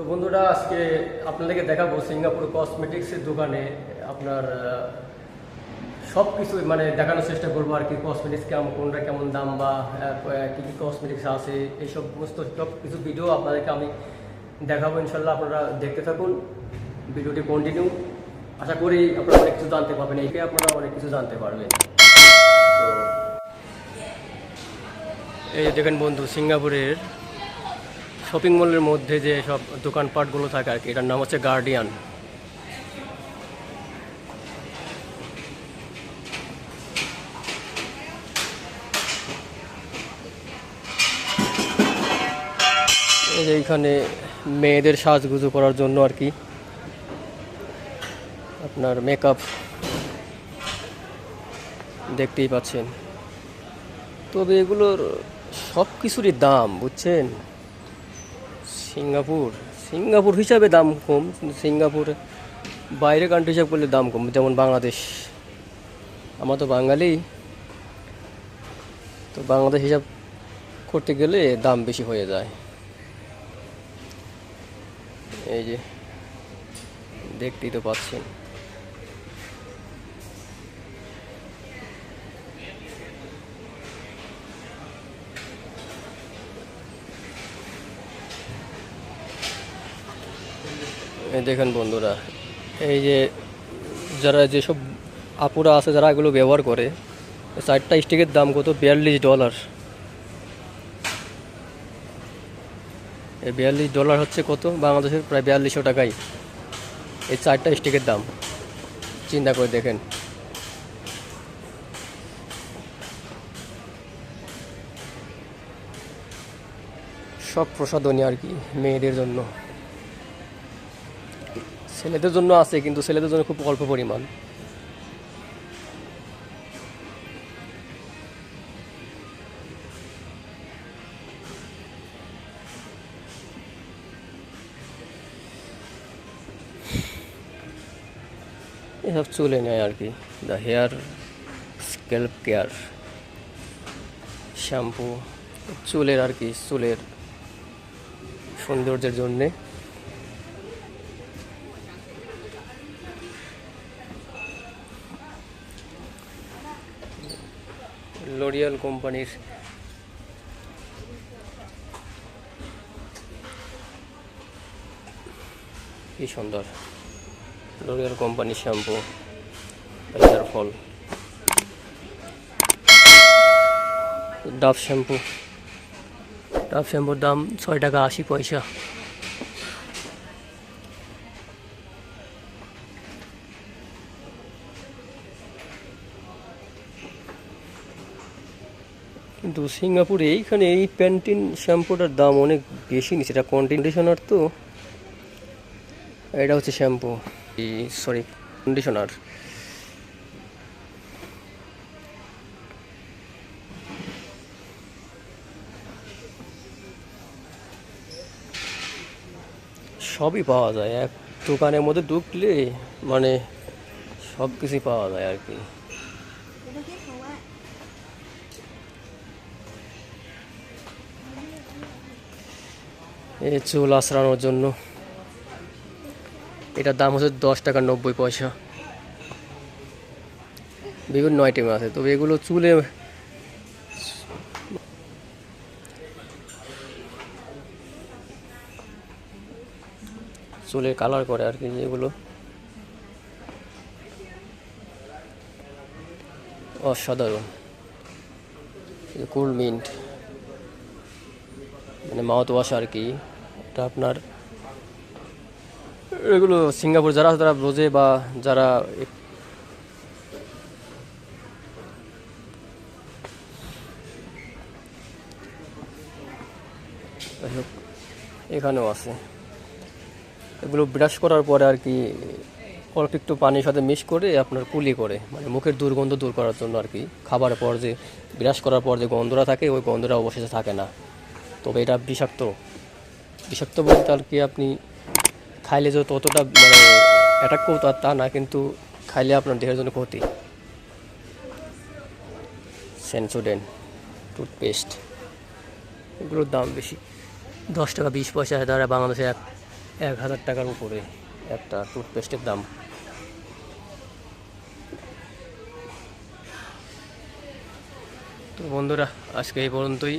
তো বন্ধুরা, আজকে আপনাদেরকে দেখাবো সিঙ্গাপুর কসমেটিক্সের দোকানে আপনার সব কিছু মানে দেখানোর চেষ্টা করব আর কি কসমেটিক্স কেমন, কোনটা কেমন দাম বা কী কী কসমেটিক্স আছে, এইসব সমস্ত সব কিছু ভিডিও আপনাদেরকে আমি দেখাবো ইনশাল্লাহ আপনারা দেখতে থাকুন, ভিডিওটি কন্টিনিউ আশা করি আপনারা অনেক কিছু জানতে পারবেন এইকে আপনারা অনেক কিছু জানতে পারবেন। তো, এই দেখেন বন্ধু, সিঙ্গাপুরের শপিং মলের মধ্যে যে সব দোকানপাটগুলো থাকে আর কি, এটার নাম হচ্ছে গার্ডিয়ান এইখানে মেয়েদের সাজগুজু করার জন্য আর কি, আপনার মেকআপ দেখতেই পাচ্ছেন। তবে এগুলোর সব কিছুরই দাম, বুঝছেন? সিঙ্গাপুর। সিঙ্গাপুর হিসাবে দাম কম, কিন্তু সিঙ্গাপুর বাইরে কান্ট্রি হিসাব করলে দাম কম, যেমন বাংলাদেশ। আমরা তো বাঙালি, তো বাংলাদেশ হিসাব করতে গেলে দাম বেশি হয়ে যায়। এই যে, দেখতেই তো পাচ্ছেন। দেখেন বন্ধুরা, এই যে যারা যেসব আপুরা আছে যারা এগুলো ব্যবহার করে, চারটা স্টিকের দাম কত? বিয়াল্লিশ ডলার। এই বিয়াল্লিশ ডলার হচ্ছে কত? বাংলাদেশের প্রায় বিয়াল্লিশশো টাকাই এই চারটা স্টিকের দাম। চিন্তা করে দেখেন। সব প্রসাদনী আর কি, মেয়েদের জন্য। ছেলেদের জন্য আছে, কিন্তু ছেলেদের জন্য খুব অল্প পরিমাণ। এসব চুলে নেয় আর কি। The hair scalp care shampoo চুলের আর কি, চুলের সৌন্দর্যের জন্যে। লরিয়াল কোম্পানির কি সুন্দর। লরিয়াল কোম্পানির shampoo hair fall Dove shampoo Dove শ্যাম্পুর দাম ছয় টাকা আশি পয়সা। কিন্তু সিঙ্গাপুরে এইখানে এই প্যান্টিন শ্যাম্পুটার দাম অনেক বেশি নিচ্ছে। এটা কন্ডিশনার তো। এটা হচ্ছে শ্যাম্পু। সরি কন্ডিশনার সবই পাওয়া যায়। এক দোকানের মধ্যে ঢুকলে মানে সব কিছুই পাওয়া যায় আর কি। চুল আঁচড়ানোর জন্য। এটার দাম হচ্ছে দশ টাকা নব্বই পয়সা। বিভিন্ন আইটেম আছে। তবে এগুলো চুলে চুলে কালার করে আর কি এগুলো। অসাধারণ। Cool mint. মানে মাউথ ওয়াশ আর কি এটা আপনার এগুলো সিঙ্গাপুর যারা যারা বোঝে বা যারা এখানেও আছে। এগুলো ব্রাশ করার পরে আর কি অল্প একটু পানির সাথে মিক্স করে আপনার কুলি করে মানে মুখের দুর্গন্ধ দূর করার জন্য আর কি। খাবার পর যে ব্রাশ করার পর যে গন্ধটা থাকে, ওই গন্ধটা অবশেষে থাকে না। তবে এটা বিষাক্ত। বিষাক্ত বলতে আর কি আপনি খাইলে যে ততটা মানে অ্যাটাক করতো আর তা না, কিন্তু খাইলে আপনার দেহের জন্য ক্ষতি। সেন্সোডেন টুথপেস্ট এগুলোর দাম বেশি। দশ টাকা বিশ পয়সা দ্বারা বাংলাদেশে এক এক হাজার টাকার উপরে একটা টুথপেস্টের দাম। তো বন্ধুরা, আজকে এই পর্যন্তই।